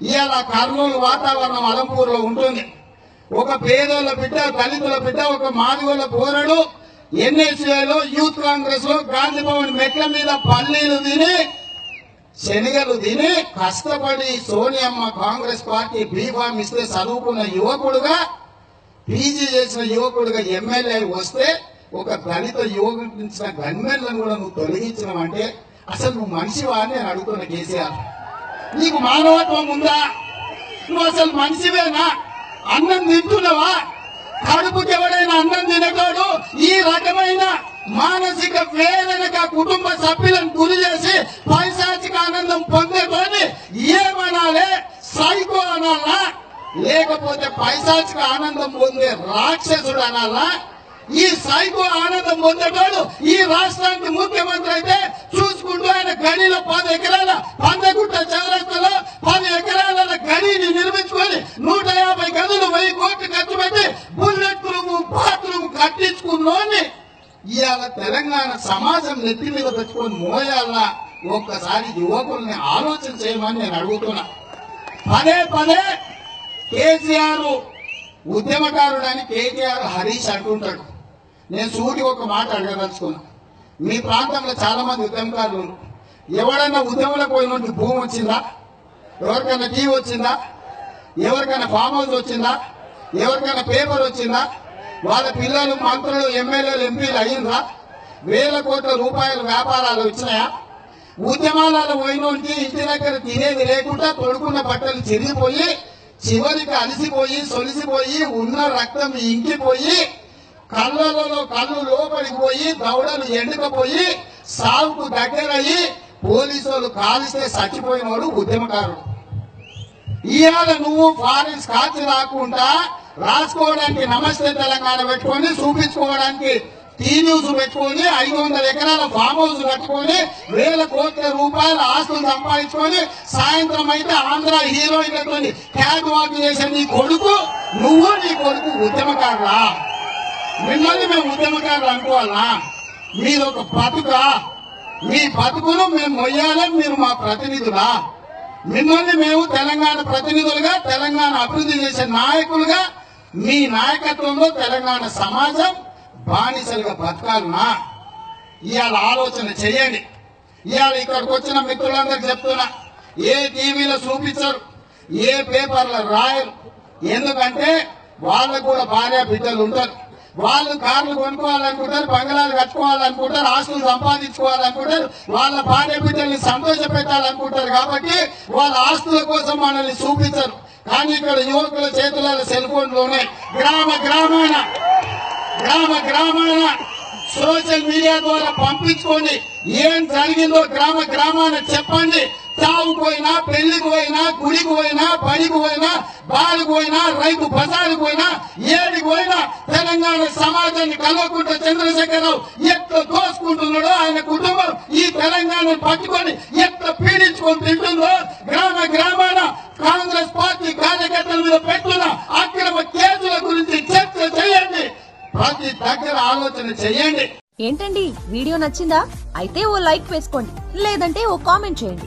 ఇవాళ కర్నూలు వాతావరణం అలంపూర్లో ఉంటుంది. ఒక పేదోళ్ళ బిడ్డ దళితుల బిడ్డ ఒక మాదిగోళ్ళ పోరడు ఎన్ఎస్ఏలో యూత్ కాంగ్రెస్లో గాంధీ భవన్ మెట్ల మీద పల్లీలు తిని శనగలు తిని కష్టపడి సోనియమ్మ కాంగ్రెస్ పార్టీ బీఫామ్ ఇస్తే చదువుకున్న యువకుడుగా పీజీ చేసిన యువకుడుగా ఎమ్మెల్యే వస్తే ఒక దళిత యువకుడిన గన్మెన్లను కూడా నువ్వు తొలగించినావంటే అసలు నువ్వు మనిషివా అని నేను అడుగుతున్న కేసీఆర్. నీకు మానవత్వం ఉందా? నువ్వు అసలు మనిషివేనా? అన్నం తింటున్నావా? కడుపుకి ఎవడైనా అన్నం తినకాడు ఈ రకమైన మానసిక వేదనక కుటుంబ సభ్యులను గురి చేసి పైశాచిక ఆనందం పొందేటోని ఏమనాలే? సైకో అనాలా? లేకపోతే పైశాచిక ఆనందం పొందే రాక్షసుడు అనాలా? ఈ సైకో ఆనందం పొందేటోడు ఈ రాష్ట్రానికి ముఖ్యమంత్రి అయితే చూసుకుంటూ ఆయన గనిలో పది ఎకరాల పందగుట్ట చదరస్తులో పది ఎకరాల గనిని నిర్మించుకొని నూట యాభై గదులు వెయ్యి కోట్లు ఖర్చు పెట్టి బుల్లెట్ రూమ్ బాత్రూమ్ కట్టించుకున్నోని ఇవాళ తెలంగాణ సమాజం నెత్తి మీద తెచ్చుకొని మోయాలన్నా ఒక్కసారి యువకుల్ని ఆలోచన చేయమని నేను అడుగుతున్నా. పదే పదే కేసీఆర్ ఉద్యమకారుడని కేటీఆర్ హరీష్ అంటుంటాడు. నేను సూటి ఒక మాట అడగదలుచుకున్నా. మీ ప్రాంతంలో చాలా మంది ఉద్యమకారులు ఎవడన్నా ఉద్యమంలో పోయినట్టు భూమి వచ్చిందా? ఎవరికైనా టీవీ వచ్చిందా? ఎవరికైనా ఫామ్ హౌస్ వచ్చిందా? ఎవరికైనా పేపర్ వచ్చిందా? వాళ్ళ పిల్లలు మంత్రులు ఎమ్మెల్యేలు ఎంపీలు అయ్యిందా వేల కోట్ల రూపాయల వ్యాపారాలు వచ్చినాయా? ఉద్యమాలలో పోయినోడికి ఇంటి దగ్గర తినేది లేకుండా తొడుకున్న బట్టలు చిరిగిపోయి చివరికి అలసిపోయి సొలిసిపోయి ఉన్న రక్తం ఇంకిపోయి కళ్ళలలో కళ్ళు లోపలికి పోయి దవడలు ఎండుకపోయి సాగుకు దగ్గరయ్యి పోలీసు వాళ్ళు కాలిస్తే చచ్చిపోయిన వాడు ఉద్యమకారుడు. ఇవాళ నువ్వు ఫారిన్ స్కాచ్ రాకుండా రాసుకోవడానికి నమస్తే తెలంగాణ పెట్టుకొని చూపించుకోవడానికి టీ పెట్టుకొని ఐదు వందల ఎకరాల ఫామ్ హౌస్ కట్టుకొని వేల కోట్ల రూపాయల ఆస్తులు సంపాదించుకొని సాయంత్రం అయితే ఆంధ్ర హీరోయిన్లతో క్యాట్ వాక్ చేసే నీ కొడుకు నువ్వు నీ కొడుకు ఉద్యమకారులా మిమ్మల్ని మేము ఉద్యమకారులు అనుకోవాలా? మీరు ఒక బతుకా? మీ బతుకును మేము మొయ్యాలని మీరు మా ప్రతినిధులా? మిమ్మల్ని మేము తెలంగాణ ప్రతినిధులుగా తెలంగాణ అభివృద్ధి చేసే నాయకులుగా మీ నాయకత్వంలో తెలంగాణ సమాజం బానిసలుగా బతకాలనా? ఇవాళ ఆలోచన చేయండి. ఇవాళ ఇక్కడికి వచ్చిన మిత్రులందరికి చెప్తున్నా. ఏ టీవీలో చూపించరు ఏ పేపర్లో రాయరు. ఎందుకంటే వాళ్ళకు కూడా భార్య బిడ్డలు ఉంటారు. వాళ్ళు కార్లు కొనుక్కోవాలనుకుంటారు బంగళాలు కట్టుకోవాలనుకుంటారు ఆస్తులు సంపాదించుకోవాలనుకుంటారు వాళ్ళ భార్య బిడ్డల్ని సంతోష పెట్టాలనుకుంటారు కాబట్టి వాళ్ళ ఆస్తుల కోసం మనల్ని చూపించరు. కానీ ఇక్కడ యువకుల చేతులలో సెల్ ఫోన్లోనే గ్రామ గ్రామాన గ్రామ గ్రామాన సోషల్ మీడియా ద్వారా పంపించుకొని ఏం జరిగిందో గ్రామ గ్రామాన చెప్పండి. సాగుకు పోయినా పెళ్ళికి పోయినా గుడికి పోయినా బడికి పోయినా బాలకు పోయినా రైతు బజారుకు పోయినా ఏడికి పోయినా తెలంగాణ సమాజాన్ని కలవకుండా చంద్రశేఖరరావు ఎట్లా దోసుకుంటున్నాడో ఆయన కుటుంబం ఈ తెలంగాణను పట్టుకొని ఎట్లా పీడించుకొని తింటుందో గ్రామ గ్రామాన కాంగ్రెస్ పార్టీ కార్యకర్తల మీద పెట్టున్న అక్రమ కేసుల గురించి చర్చ చేయండి. ప్రతి దగ్గర ఆలోచన చేయండి. ఏంటండి? వీడియో నచ్చిందా? అయితే ఓ లైక్ వేసుకోండి. లేదంటే ఓ కామెంట్ చేయండి.